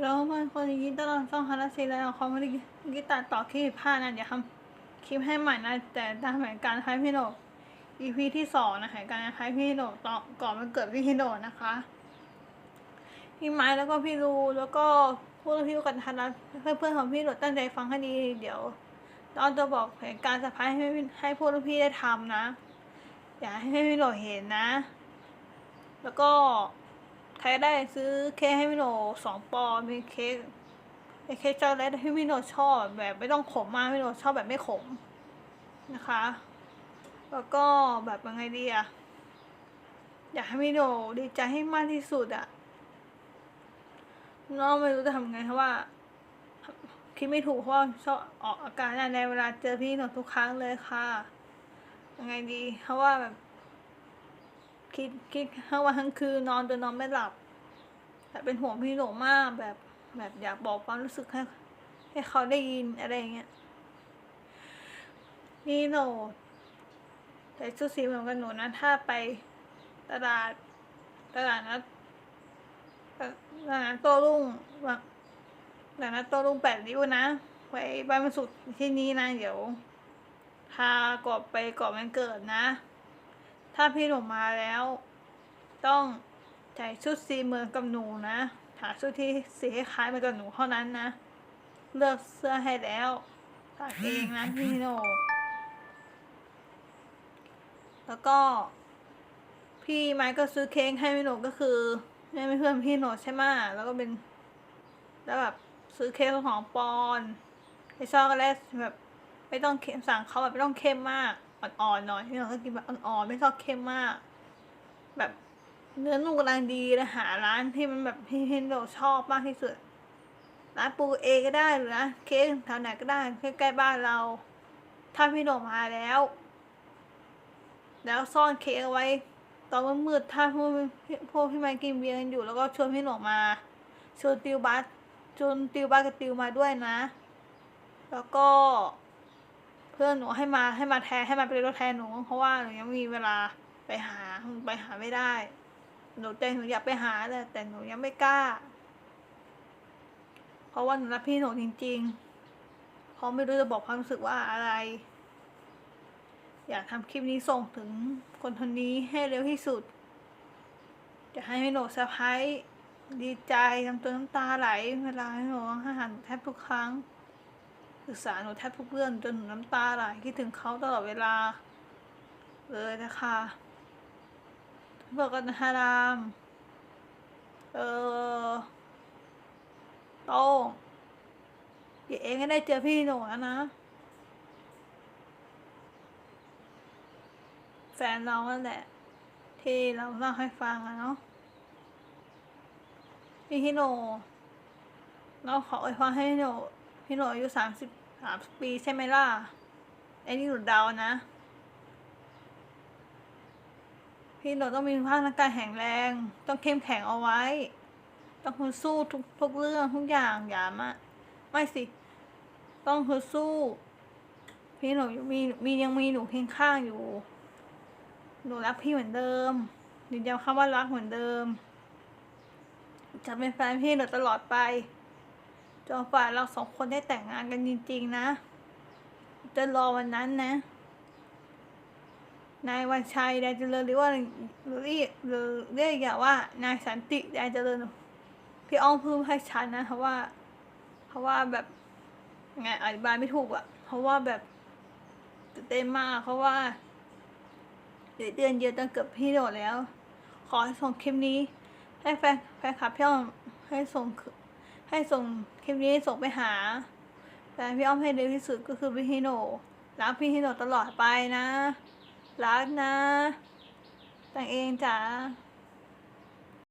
แล้วมันคนยินต้อนรับช่องฮาราซีแล้วเขาไม่ได้ยิตัดต่อคลิปผิดพลานะเดี๋ยวทำคลิปให้ใหม่นะ แต่ตามแผนการให้พี่โหนก EP ที่สองนะคะการให้พี่โหนกต่อก่อนมันเกิดพี่โหนกนะคะพี่ไม้แล้วก็พี่รูแล้วก็พวกพี่กันทันรัตเพื่อนๆของพี่โหนกตั้งใจฟังให้ดีเดี๋ยวตอนจะบอกแผนการสะพายให้ให้พวกพี่ได้ทำนะ อย่าให้พี่โหนกเห็นนะ แล้วก็ รได้ซื้อเค้กให้พี่โนสองปอนมีเค้กเป็นเค้กช็อกโกแลตที่พี่โนชอบแบบไม่ต้องขมมากพี่โนชอบแบบไม่ขมนะคะ แล้วก็แบบยังไงดีอะอยากให้พี่โนดีใจให้มากที่สุดอะน้องไม่รู้จะทำไงเพราะว่าคิดไม่ถูกเพราะชอบออกอาการในเวลาเจอพี่โหนทุกครั้งเลยค่ะยังไงดี เพราะว่าแบบ คิดคิดทั้งวันทั้งคืนนอนจนนอนไม่หลับแต่เป็นห่วงพี่โหนกมากแบบแบบอยากบอกความรู้สึกให้ให้เขาได้ยินอะไรอย่างเงี้ยนี่โหนกแต่ชุดสีเหมือนกันหนูนะถ้าไปตลาดตลาดนัดตลาดนัดโต้รุ่งแบบตลาดนัดโต้รุ่งแปดริ้วนะไว้บ้านมันสุดที่นี้นะเดี๋ยวพากอบไปกอบมันเกิดนะ ถ้าพี่หนูมาแล้ว ต้องใส่ชุดสีเหมือนกับหนูนะหาชุดที่สีคล้ายเหมือนกับหนูเท่านั้นนะ เลือกเสื้อให้แล้วตัดเองนะพี่โหนแล้วก็ พี่ไม้ก็ซื้อเค้กให้พี่โหนก็คือแม่ไม่เพื่อนพี่โหนใช่ไหมแล้วก็เป็นแล้วแบบซื้อเค้กของปอนไอช็อกโกแลตแบบไม่ต้องเค็มสั่งเขาแบบไม่ต้องเค็มมาก อ่อนๆหน่อยพี่น้องก็กินแบบอ่อนๆไม่ชอบเค็มมาก แบบเนื้อนุ่มกำลังดีเลยหาร้านที่มันแบบที่เราชอบมากที่สุดร้านปูเอก็ได้หรือนะเค้กแถวไหนก็ได้ใกล้ๆบ้านเรา ถ้าพี่โหนมาแล้ว แล้วซ่อนเค้กเอาไว้ ตอนมืดๆถ้าพวกพวกพี่มค์กินเบียร์กันอยู่ แล้วก็ชวนพี่โหนมาชวนติวบัสชวนติวบัสกับติวมาด้วยนะ แล้วก็ เพื่อนหนูให้มาให้มาแทนให้มาเป็นรถแทนหนูเพราะว่าหนูยังไม่มีเวลาไปหาไปหาไม่ได้ หนูใจหนูอยากไปหาแต่แต่หนูยังไม่กล้า เพราะว่าหนูรักพี่หนูจริงๆเพราะไม่รู้จะบอกความรู้สึกว่าอะไร อยากทำคลิปนี้ส่งถึงคนคนนี้ให้เร็วที่สุด จะให้พี่หนูเซอร์ไพรส์ดีใจน้ำตัวน้ำตาไหล เวลาให้หนูอาหารแทบทุกครั้ง ศึกษาหนูแทบทุกเรื่องจนหนูน้ำตาไหลคิดถึงเขาตลอดเวลา เลยนะคะบอกกันฮาราม เออโต้งเดี๋ยวเองก็ได้เจอพี่หนูนะ แฟนเรานั่นแหละ ที่เราเล่าให้ฟังอะเนาะพี่ฮิโนเราขออวยพรให้พี่โน พี่หนูอายุสามสิบสามปีใช่ไหมล่ะไอ้นี่หนูเดานะ พี่หนูต้องมีภาพร่างกายแข็งแรง ต้องเข้มแข็งเอาไว้ ต้องคุณสู้ทุกทุกเรื่องทุกอย่างอย่ามาไม่สิ ต้องคุณสู้ พี่หนูมีมียังมีหนูเคียงข้างอยู่ หนูรักพี่เหมือนเดิมยืนยันคำว่ารักเหมือนเดิมจะเป็นแฟนพี่หนูตลอดไป จนฝ่าเราสองคนได้แต่งงานกันจริง ๆ นะ จะรอวันนั้นนะ นายวันชัยได้เจริญหรือว่าหรือเรียกหรือเรียกอย่างว่านายสันติได้เจริญพี่อ้อมพูดให้ชัดนะเพราะว่า เพราะว่าแบบไงอธิบายไม่ถูกอะเพราะว่าแบบเต้นมากเพราะว่าเดือนเดือนเดียวตั้งเกือบพี่โดดแล้ว ขอส่งคลิปนี้ ให้แฟนแฟนคลับพี่อ้อมให้ส่ง ให้ส่งคลิปนี้ส่งไปหาแฟนพี่อ้อมให้เร็วที่สุดก็คือพี่ฮิโนรักพี่ฮิโนตลอดไปนะ รักนะ แต่งเองจ้า